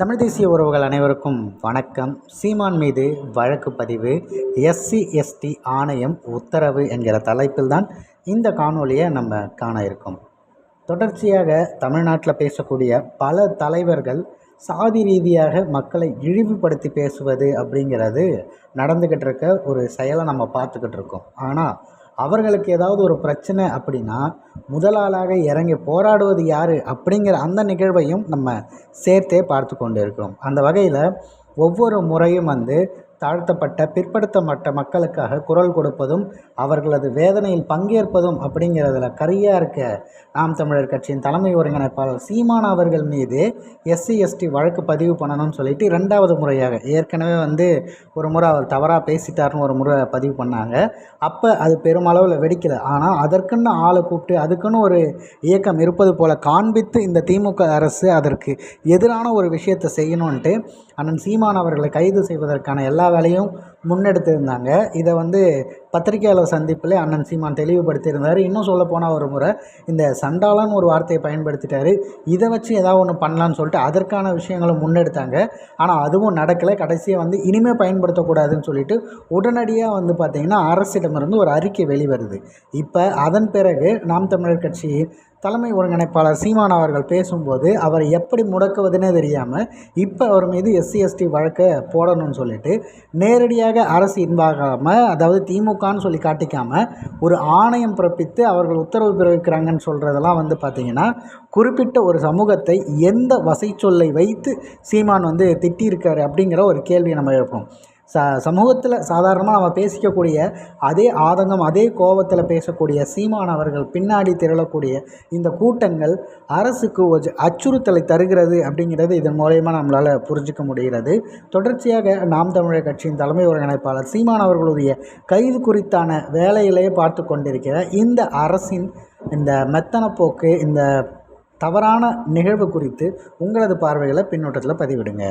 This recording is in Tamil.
தமிழ் தேசிய உறவுகள் அனைவருக்கும் வணக்கம். சீமான் மீது வழக்கு பதிவு எஸ்சி எஸ்டி ஆணையம் உத்தரவு என்கிற தலைப்பில் தான் இந்த காணொலியை நம்ம காண இருக்கோம். தொடர்ச்சியாக தமிழ்நாட்டில் பேசக்கூடிய பல தலைவர்கள் சாதி ரீதியாக மக்களை இழிவுபடுத்தி பேசுவது அப்படிங்கிறது நடந்துக்கிட்டு இருக்க ஒரு செயலை நம்ம பார்த்துக்கிட்டு இருக்கோம். ஆனால் அவர்களுக்கு ஏதாவது ஒரு பிரச்சனை அப்படின்னா முதலாளாக இறங்கி போராடுவது யார் அப்படிங்கிற அந்த நிகழ்வையும் நம்ம சேர்த்தே பார்த்து கொண்டு இருக்கிறோம். அந்த வகையில் ஒவ்வொரு முறையும் வந்து தாழ்த்தப்பட்ட பிற்படுத்தப்பட்ட மக்களுக்காக குரல் கொடுப்பதும் அவர்களது வேதனையில் பங்கேற்பதும் அப்படிங்கிறதுல கரியாக இருக்க நாம் தமிழர் கட்சியின் தலைமை ஒருங்கிணைப்பாளர் சீமான் அவர்கள் மீது எஸ்சி எஸ்டி வழக்கு பதிவு பண்ணணும்னு சொல்லிட்டு ரெண்டாவது முறையாக ஏற்கனவே வந்து ஒரு முறை அவர் தவறாக பேசிட்டார்னு ஒரு முறை பதிவு பண்ணாங்க. அப்போ அது பெருமளவில் வெடிக்கலை. ஆனால் அதற்குன்னு ஆளை கூப்பிட்டு அதுக்குன்னு ஒரு இயக்கம் இருப்பது போல காண்பித்து இந்த திமுக அரசு அதற்கு எதிரான ஒரு விஷயத்தை செய்யணுன்ட்டு அண்ணன் சீமான் அவர்களை கைது செய்வதற்கான எல்லா வேலையும் முன்னெடுத்திருந்தாங்க. இதை வந்து பத்திரிகையாளர் சந்திப்பில் அண்ணன் சீமான் தெளிவுபடுத்தியிருந்தார். இன்னும் சொல்ல போனால் ஒரு முறை இந்த சண்டாலான்னு ஒரு வார்த்தையை பயன்படுத்திட்டாரு. இதை வச்சு ஏதாவது ஒன்று பண்ணலான்னு சொல்லிட்டு அதற்கான விஷயங்களும் முன்னெடுத்தாங்க. ஆனால் அதுவும் நடக்கலை. கடைசியாக வந்து இனிமேல் பயன்படுத்தக்கூடாதுன்னு சொல்லிட்டு உடனடியாக வந்து பார்த்திங்கன்னா அரசிடமிருந்து ஒரு அறிக்கை வெளிவருது. இப்போ அதன் பிறகு நாம் தமிழர் கட்சி தலைமை ஒருங்கிணைப்பாளர் சீமான் அவர்கள் பேசும்போது அவரை எப்படி முடக்குவதுனே தெரியாமல் இப்போ அவர் மீது எஸ்சி எஸ்டி வழக்கை போடணும்னு சொல்லிட்டு நேரடியாக அரசு இன்பாகாமல் அதாவது திமுக திமுகன்னு சொல்லி காட்டிக்காமல் ஒரு ஆணையம் பிறப்பித்து அவர்கள் உத்தரவு பிறப்பிக்கிறாங்கன்னு சொல்கிறதெல்லாம் வந்து பார்த்திங்கன்னா குறிப்பிட்ட ஒரு சமூகத்தை எந்த வசை சொல்லை வைத்து சீமான் வந்து திட்டியிருக்காரு அப்படிங்கிற ஒரு கேள்வியை நம்ம எழுப்பணும் ச சமூகத்தில் சாதாரணமாக நம்ம பேசிக்கக்கூடிய அதே ஆதங்கம் அதே கோபத்தில் பேசக்கூடிய சீமான் அவர்கள் பின்னாடி திரளக்கூடிய இந்த கூட்டங்கள் அரசுக்கு ஒரு அச்சுறுத்தலை தருகிறது அப்படிங்கிறது இதன் மூலயமா நம்மளால் புரிஞ்சிக்க முடிகிறது. தொடர்ச்சியாக நாம் தமிழர் கட்சியின் தலைமை ஒருங்கிணைப்பாளர் சீமான் அவர்களுடைய கைது குறித்தான வேலையிலேயே பார்த்து கொண்டிருக்கிற இந்த அரசின் இந்த மெத்தன போக்கு இந்த தவறான நிகழ்வு குறித்து உங்களது பார்வைகளை பின்னோட்டத்தில் பதிவிடுங்க.